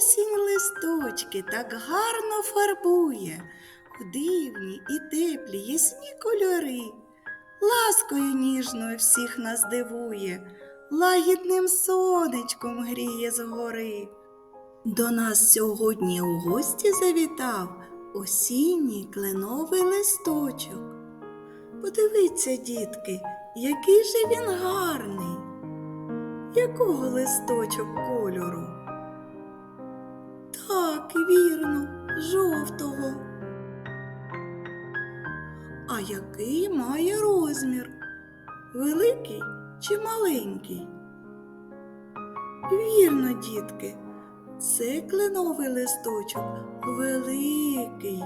Осінь листочки так гарно фарбує, у дивні і теплі ясні кольори, ласкою ніжною всіх нас дивує, лагідним сонечком гріє згори. До нас сьогодні у гості завітав осінній кленовий листочок. Подивіться, дітки, який же він гарний. Якого листочок кольору? Так, вірно, жовтого. А який має розмір? Великий чи маленький? Вірно, дітки, це кленовий листочок великий.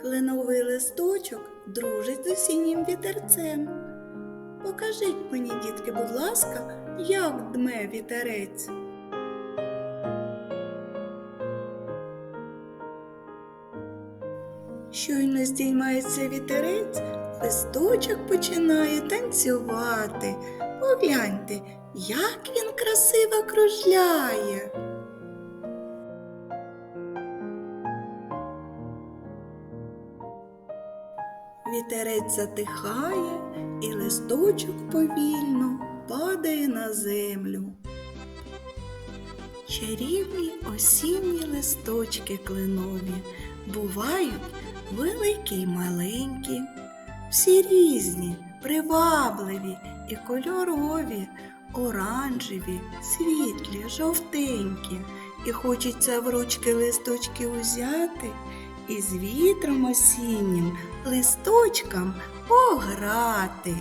Кленовий листочок дружить з осіннім вітерцем. Покажіть мені, дітки, будь ласка, як дме вітерець. Щойно здіймається вітерець, листочок починає танцювати. Погляньте, як він красиво кружляє. Вітерець затихає, і листочок повільно падає на землю. Чарівні осінні листочки кленові бувають великі й маленькі, всі різні, привабливі і кольорові, оранжеві, світлі, жовтенькі, і хочеться в ручки листочки узяти і з вітром осіннім листочкам пограти.